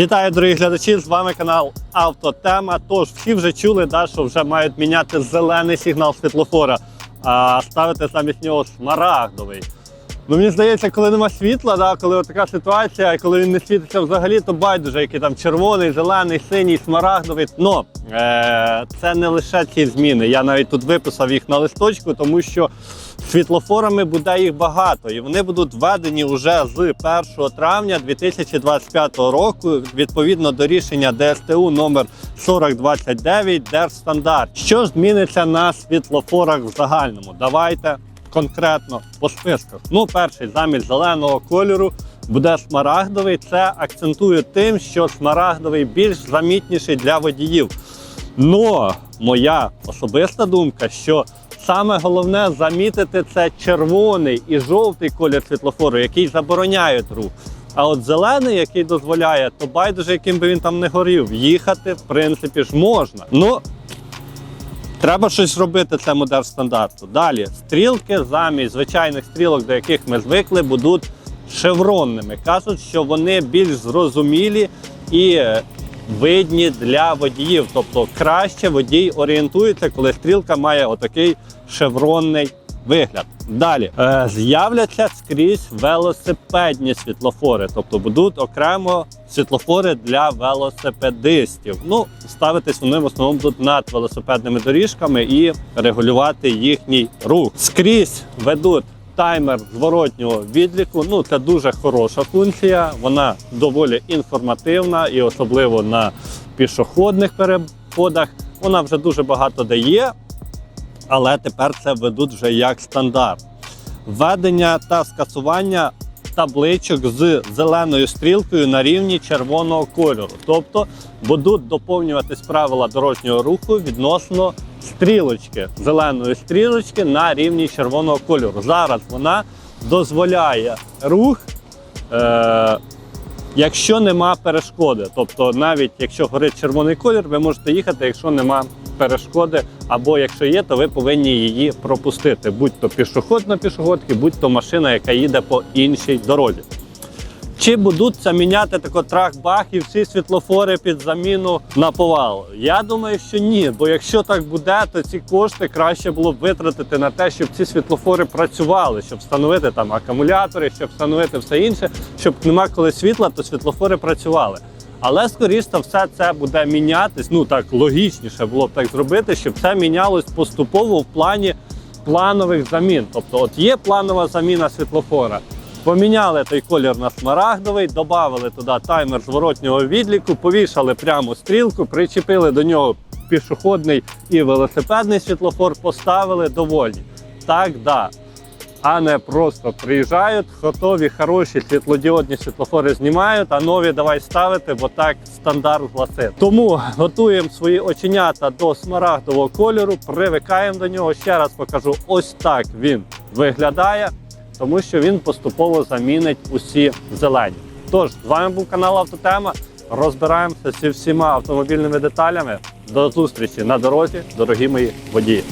Вітаю, дорогі глядачі! З вами канал Автотема. Тож всі вже чули, да, що вже мають міняти зелений сигнал світлофора, а ставити замість нього смарагдовий. Ну, мені здається, коли нема світла, да, коли така ситуація, коли він не світиться взагалі, то байдуже, який там червоний, зелений, синій, смарагдовий. Ну, е- це не лише ці зміни. Я навіть тут виписав їх на листочку, тому що світлофорами буде їх багато, і вони будуть введені вже з 1 травня 2025 року, відповідно до рішення ДСТУ номер 4029 Держстандарт. Що ж зміниться на світлофорах в загальному? Давайте конкретно по списках. Ну, перший замість зеленого кольору буде смарагдовий. Це акцентує тим, що смарагдовий більш замітніший для водіїв. Но моя особиста думка, що саме головне замітити це червоний і жовтий колір світлофору, який забороняють рух. А от зелений, який дозволяє, то байдуже, яким би він там не горів, їхати в принципі ж можна. Ну треба щось робити це модель стандарту. Далі стрілки замість звичайних стрілок, до яких ми звикли, будуть шевронними. Кажуть, що вони більш зрозумілі і е, видні для водіїв. Тобто краще водій орієнтується, коли стрілка має отакий шевронний вигляд. Далі е, з'являться скрізь велосипедні світлофори, тобто будуть окремо світлофори для велосипедистів. Ну, ставитись вони в основному будуть над велосипедними доріжками і регулювати їхній рух. Скрізь ведуть таймер зворотнього відліку. Ну, це дуже хороша функція. Вона доволі інформативна і особливо на пішохідних переходах. Вона вже дуже багато дає, але тепер це ведуть вже як стандарт. Введення та скасування табличок з зеленою стрілкою на рівні червоного кольору. Тобто будуть доповнюватись правила дорожнього руху відносно стрілочки, зеленої стрілочки на рівні червоного кольору. Зараз вона дозволяє рух. Е- Якщо нема перешкоди, тобто навіть якщо горить червоний колір, ви можете їхати, якщо нема перешкоди, або якщо є, то ви повинні її пропустити, будь то пішохід на пішохідки, будь то машина, яка їде по іншій дорозі. Чи будуть це міняти тако трах-бах і всі світлофори під заміну на повал? Я думаю, що ні. Бо якщо так буде, то ці кошти краще було б витратити на те, щоб ці світлофори працювали, щоб встановити там акумулятори, щоб встановити все інше, щоб нема коли світла, то світлофори працювали. Але скоріш за все це буде мінятись. Ну так логічніше було б так зробити, щоб це мінялось поступово в плані планових замін. Тобто, от є планова заміна світлофора. Поміняли той колір на смарагдовий, додали туди таймер зворотнього відліку, повішали прямо стрілку, причепили до нього пішохідний і велосипедний світлофор, поставили довольні. Так, да. А не просто приїжджають, готові, хороші світлодіодні світлофори знімають, а нові давай ставити, бо так стандарт гласить. Тому готуємо свої оченята до смарагдового кольору, привикаємо до нього. Ще раз покажу, ось так він виглядає тому що він поступово замінить усі зелені. Тож, з вами був канал Автотема. Розбираємося зі всіма автомобільними деталями. До зустрічі на дорозі, дорогі мої водії.